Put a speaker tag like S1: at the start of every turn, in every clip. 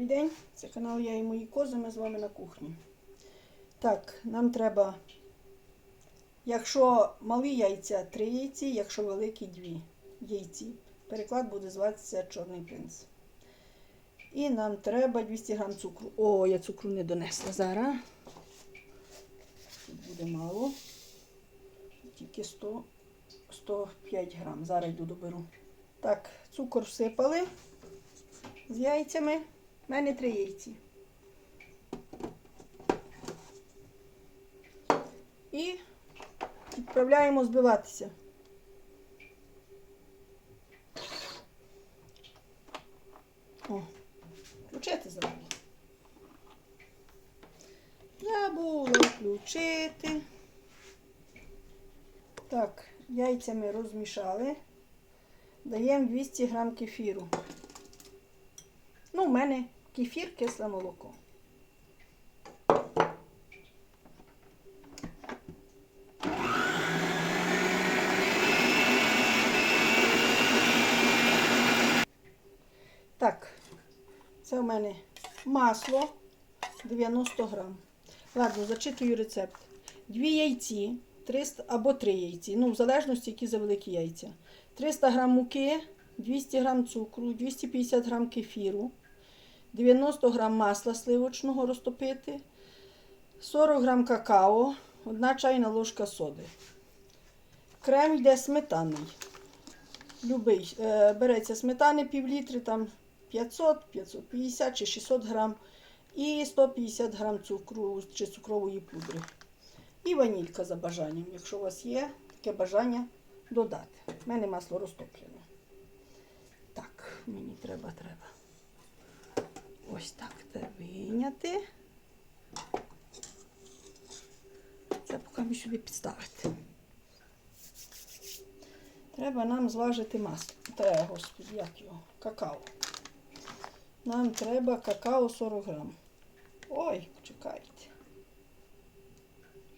S1: Добрий день, це канал Я і мої кози, ми з вами на кухні. Так, нам треба, якщо малі яйця, три яйці, якщо великі дві яйці. Переклад буде зватися Чорний принц. І нам треба 200 грам цукру. О, я цукру не донесла зараз. Тут буде мало. Тільки 100, 105 грам. Зараз йду доберу. Так, цукор всипали з яйцями. У мене три яйці. І відправляємо збиватися. О, включити забула. Забула включити. Так, яйця ми розмішали. Даємо 200 грам кефіру. Ну, у мене кефір, кисле молоко. Так, це у мене масло 90 грам. Ладно, зачитую рецепт. Дві яйці, 300 або три яйці, ну, в залежності, які за великі яйця. 300 грам муки, 200 грам цукру, 250 грам кефіру, 90 грам масла сливочного розтопити, 40 грам какао, 1 чайна ложка соди. Крем йде сметанний. Любий. Е, береться сметани пів літри, там 500, 550 чи 600 грам. І 150 грам цукру чи цукрової пудри. І ванілька за бажанням, якщо у вас є таке бажання додати. У мене масло розтоплене. Так, мені треба, треба. Ось так це вийняти. Це поки ми сюди підставити. Треба нам зважити масло. Треба, господи, як його? Какао. Нам треба какао 40 грам. Ой, чекайте.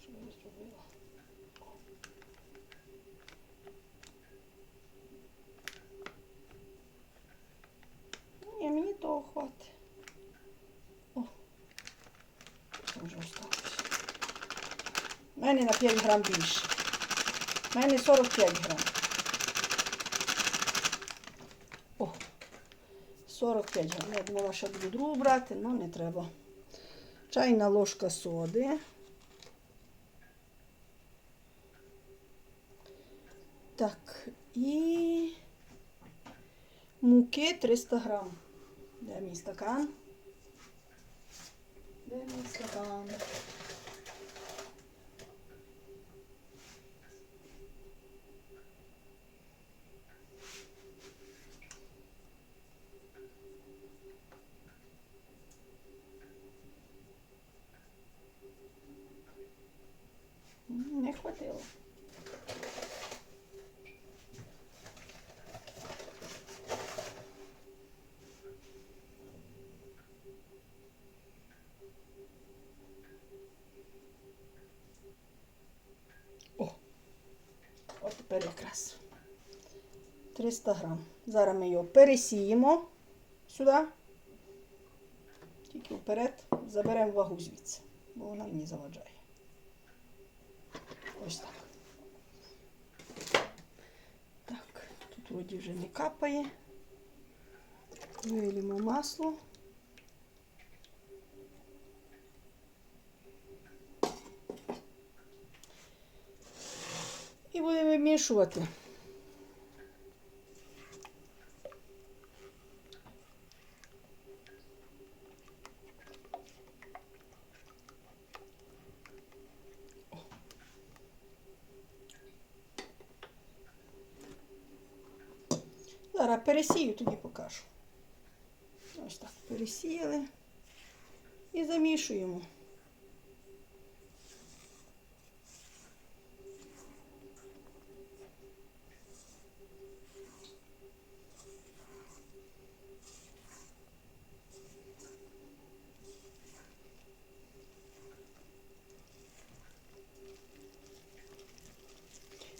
S1: Що я зробила? Ні, мені того хватить. О, що вже осталось. У мене на 5 грам більше. У мене 45 грам. О, 45 грам. Я думала, що буду другу брати, але не треба. Чайна ложка соди. Так, і муки 300 грам. Де мій стакан? Де мій стакан? М, Не хватило. О, от тепер якраз 300 грам. Зараз ми його пересіємо сюди. Тільки вперед заберемо вагу звідси, бо вона мені заваджає. Ось так. Так, тут вроді вже не капає. Вилімо масло. І будемо вимішувати. Пересію, тоді покажу. Ось так пересіяли і замішуємо.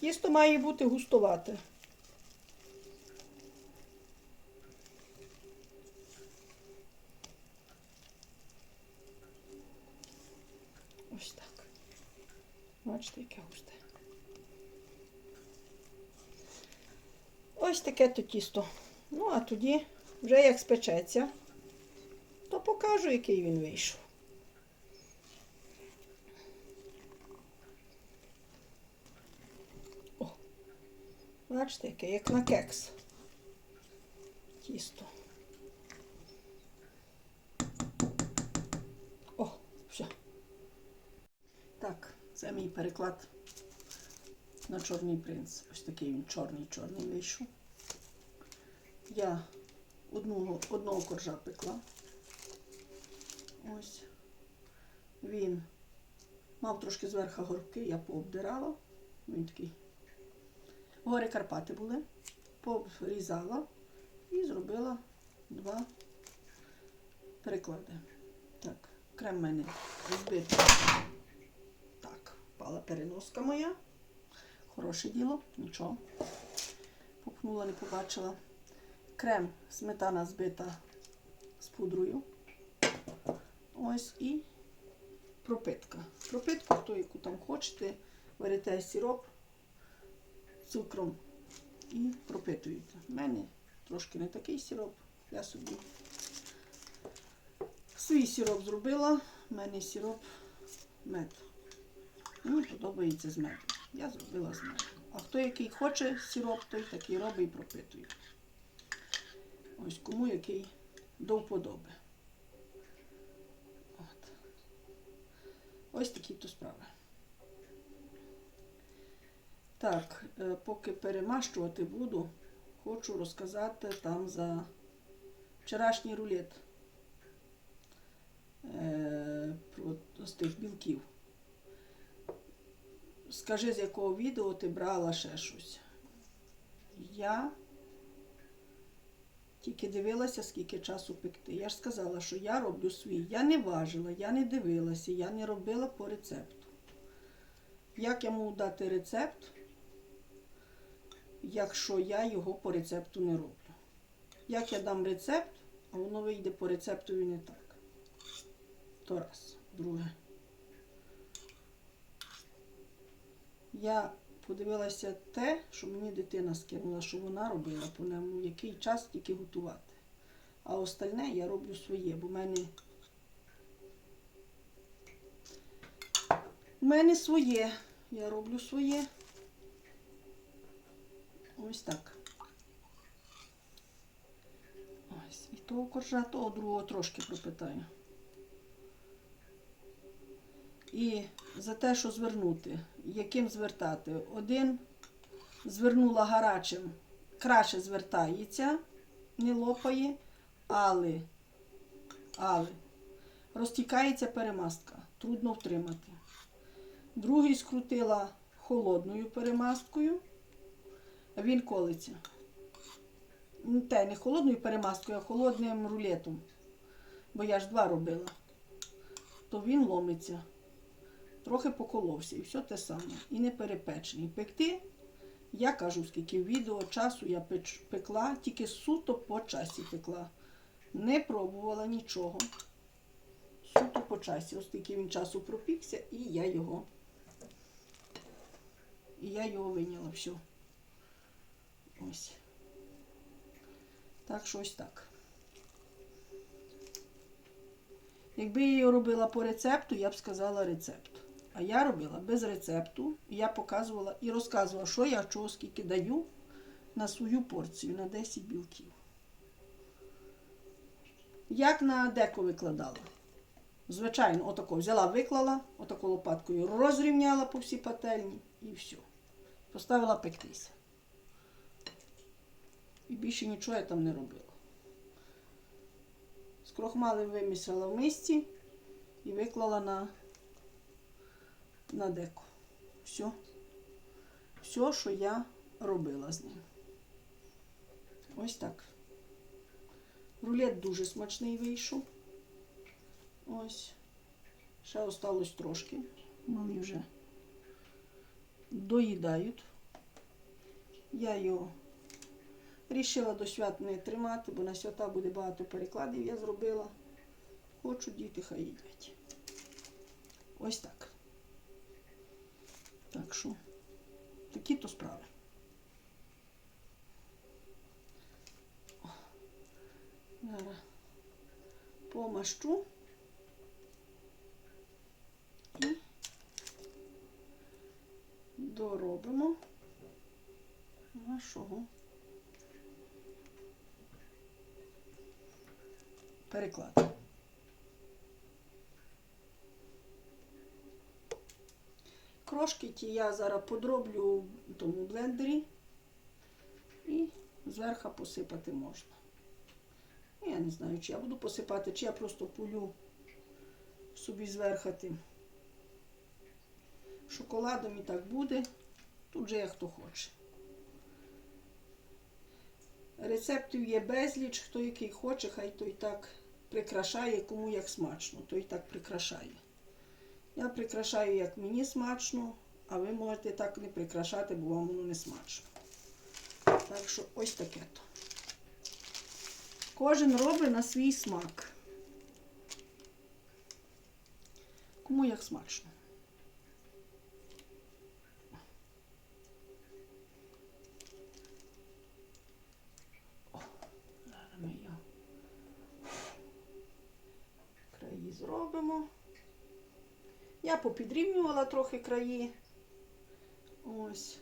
S1: Тісто має бути густовате. Ось так. Бачите, яке густе. Ось таке то тісто. Ну, а тоді, вже як спечеться, то покажу, який він вийшов. О, бачите, яке, як на кекс. Тісто. О, все. Так, це мій переклад на Чорний принц. Ось такий він чорний-чорний вийшов. Я одного, одного коржа пекла. Ось. Він мав трошки зверху горбки, я пообдирала. Він такий. Гори Карпати були. Порізала і зробила два переклади. Так, крем мене збитий. Так, впала переноска моя. Хороше діло, нічого. Попнула, не побачила. Крем, сметана збита з пудрою. Ось і пропитка. Пропитку, хто яку там хочете, берете сироп цукром і пропитуєте. У мене трошки не такий сироп, я собі свій сироп зробила, у мене сироп мед. Мені подобається з медом. Я зробила з медом. А хто який хоче сироп, той такий робить і пропитує. Ось кому який до вподоби. От. Ось такі то справи. Так, е, поки перемащувати буду, хочу розказати там за вчорашній рулет е, про з тих білків. Скажи, з якого відео ти брала ще щось. Я тільки дивилася, скільки часу пекти. Я ж сказала, що я роблю свій. Я не важила, я не дивилася, я не робила по рецепту. Як я можу дати рецепт, якщо я його по рецепту не роблю? Як я дам рецепт, а воно вийде по рецептові не так. То раз. Друге. Я подивилася те, що мені дитина скинула, що вона робила по ньому, який час тільки готувати. А остальне я роблю своє, бо в мене. У мене своє. Я роблю своє. Ось так. Ось. І того коржа, того другого трошки пропитаю. І за те, що звернути, яким звертати. Один звернула гарячим, краще звертається, не лопає, але, але розтікається перемастка, трудно втримати. Другий скрутила холодною перемасткою, він колиться. Те, не холодною перемасткою, а холодним рулетом. Бо я ж два робила. То він ломиться трохи поколовся і все те саме. І не перепечений. Пекти, я кажу, скільки відео часу я пекла, тільки суто по часі пекла. Не пробувала нічого. Суто по часі. Ось скільки він часу пропікся, і я його. І я його виняла все. Ось. Так що ось так. Якби я її робила по рецепту, я б сказала рецепт. А я робила без рецепту. Я показувала і розказувала, що я чого скільки даю на свою порцію, на 10 білків. Як на деко викладала. Звичайно, отако взяла, виклала, отако лопаткою розрівняла по всій пательні і все. Поставила пектися. І більше нічого я там не робила. Скрохмали вимісила в мисці і виклала на на деко. Все. Все, що я робила з ним. Ось так. Рулет дуже смачний вийшов. Ось. Ще осталось трошки. Малі вже доїдають. Я його рішила до свят не тримати, бо на свята буде багато перекладів. Я зробила. Хочу діти, хай їдять. Ось так. Так що, такі то справи. Зараз помащу. І доробимо нашого перекладу. Крошки ті я зараз подроблю в тому блендері і зверху посипати можна. Я не знаю, чи я буду посипати, чи я просто пулю собі зверху тим шоколадом і так буде. Тут же як хто хоче. Рецептів є безліч, хто який хоче, хай той так прикрашає, кому як смачно, той так прикрашає. Я прикрашаю, як мені смачно, а ви можете так не прикрашати, бо вам воно не смачно. Так що ось таке то. Кожен робить на свій смак. Кому як смачно. О, зараз ми його краї зробимо. Я попідрівнювала трохи краї. Ось.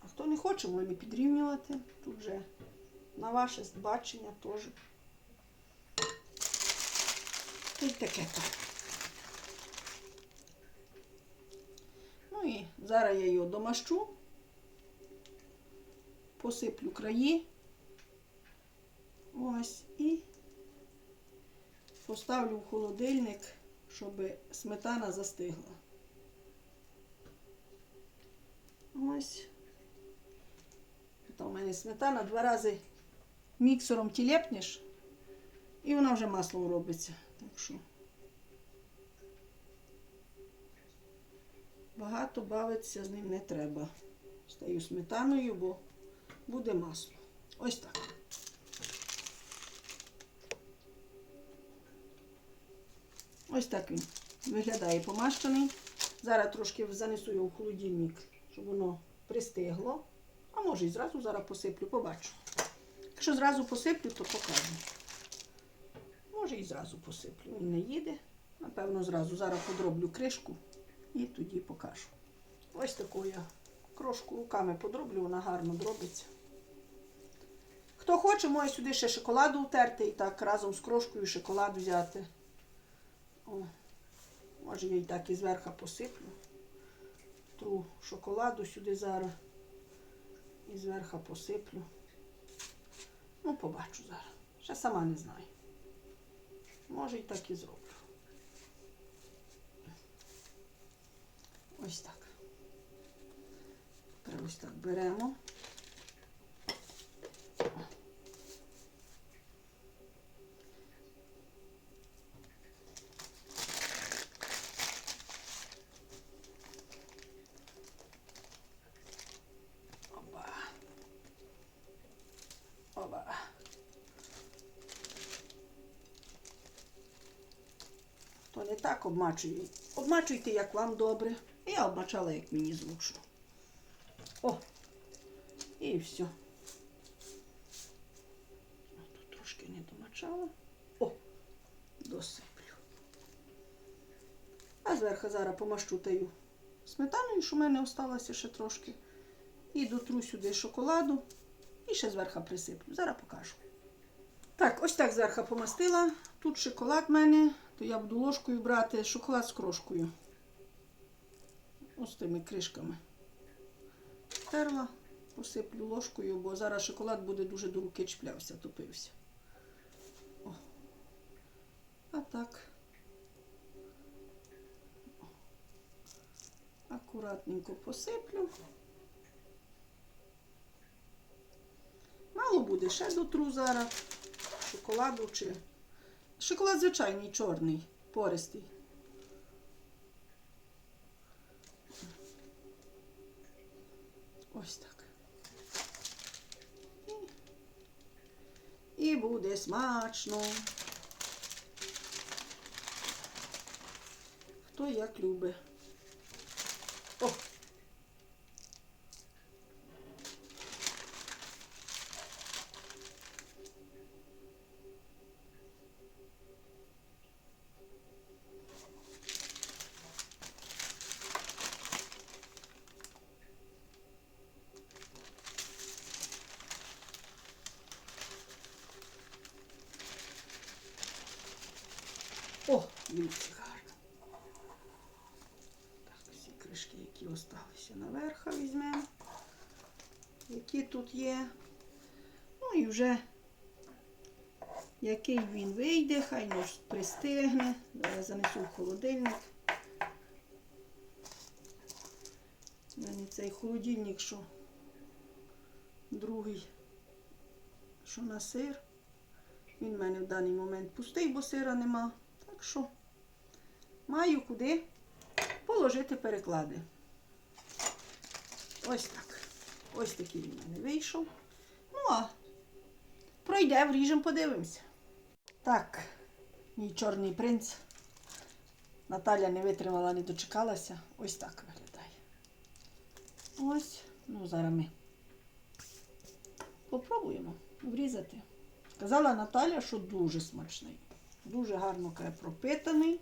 S1: А хто не хоче, може не підрівнювати. Тут же на ваше бачення теж. Тут таке то. Ну і зараз я його домащу, посиплю краї. Ось і поставлю в холодильник, щоб сметана застигла. Ось. Та у мене сметана два рази міксером тілепнеш, і вона вже маслом робиться. Так що багато бавитися з ним не треба. Стаю сметаною, бо буде масло. Ось так. Ось так він виглядає помащений. Зараз трошки занесу його в холодильник, щоб воно пристигло. А може і зразу зараз посиплю, побачу. Якщо зразу посиплю, то покажу. Може і зразу посиплю. Він не їде. Напевно, зразу. Зараз подроблю кришку і тоді покажу. Ось таку я крошку руками подроблю, вона гарно дробиться. Хто хоче, може сюди ще шоколаду утерти і так разом з крошкою шоколад взяти. О, може я і так і зверху посиплю. Тру шоколаду сюди зараз. І зверху посиплю. Ну, побачу зараз. Ще сама не знаю. Може і так і зроблю. Ось так. Ось так беремо. Так обмачую. Обмачуйте, як вам добре. Я обмачала, як мені зручно. О! І все. Тут трошки не домачала. О! Досиплю. А зверху зараз помащу таю сметаною, що в мене осталося ще трошки. І дотру сюди шоколаду. І ще зверху присиплю. Зараз покажу. Так, ось так зверху помастила. Тут шоколад в мене, то я буду ложкою брати шоколад з крошкою. Ось тими кришками. Терла, посиплю ложкою, бо зараз шоколад буде дуже до руки чіплявся, топився. О. А так. Акуратненько посиплю. Мало буде, ще дотру зараз шоколаду чи. Шоколад звичайний чорний, пористий. Ось так. І, буде смачно. Хто як любить. О, дивіться гарно. Так, всі кришки, які осталися наверх, візьмемо. Які тут є. Ну і вже який він вийде, хай нож пристигне. Занесу в холодильник. У мене цей холодильник, що другий, що на сир. Він в мене в даний момент пустий, бо сира нема. Так що маю куди положити переклади. Ось так. Ось такий він в мене вийшов. Ну а пройде, вріжем, подивимося. Так, мій чорний принц. Наталя не витримала, не дочекалася. Ось так виглядає. Ось, ну зараз ми попробуємо врізати. Сказала Наталя, що дуже смачний. Дуже гарно пропитаний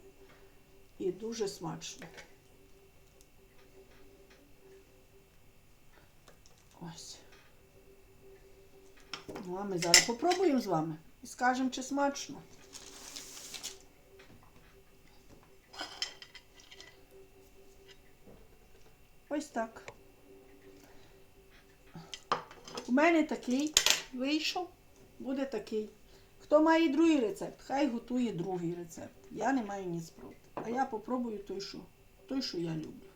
S1: і дуже смачно. Ось. Ну, а ми зараз попробуємо з вами і скажемо, чи смачно. Ось так. У мене такий вийшов, буде такий. Хто має другий рецепт, хай готує другий рецепт. Я не маю ніц проти. А я попробую той, що, той, що я люблю.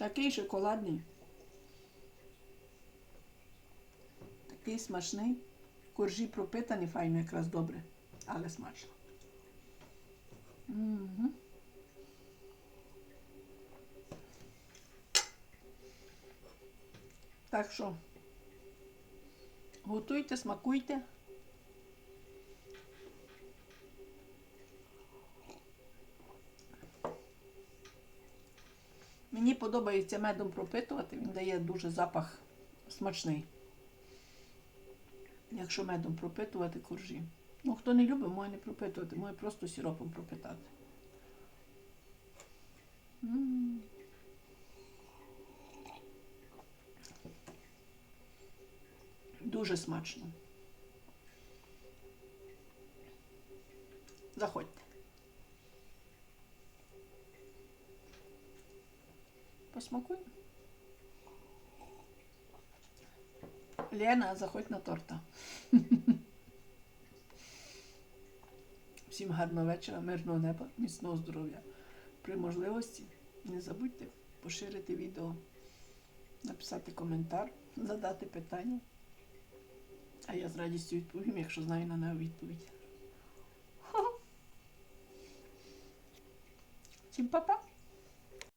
S1: Такий шоколадний. Такий смачний. Коржі пропитані, файно якраз добре, але смачно. Мгм. Так що готуйте, смакуйте. Мені подобається медом пропитувати, він дає дуже запах смачний. Якщо медом пропитувати коржі. Ну, хто не любить, може не пропитувати, може просто сиропом пропитати. Дуже смачно. Заходьте. Посмакуй. Лена, заходь на торта. Всім гарного вечора, мирного неба, міцного здоров'я. При можливості не забудьте поширити відео, написати коментар, задати питання. А я з радістю відповім, якщо знаю на нього відповідь. Всім па-па!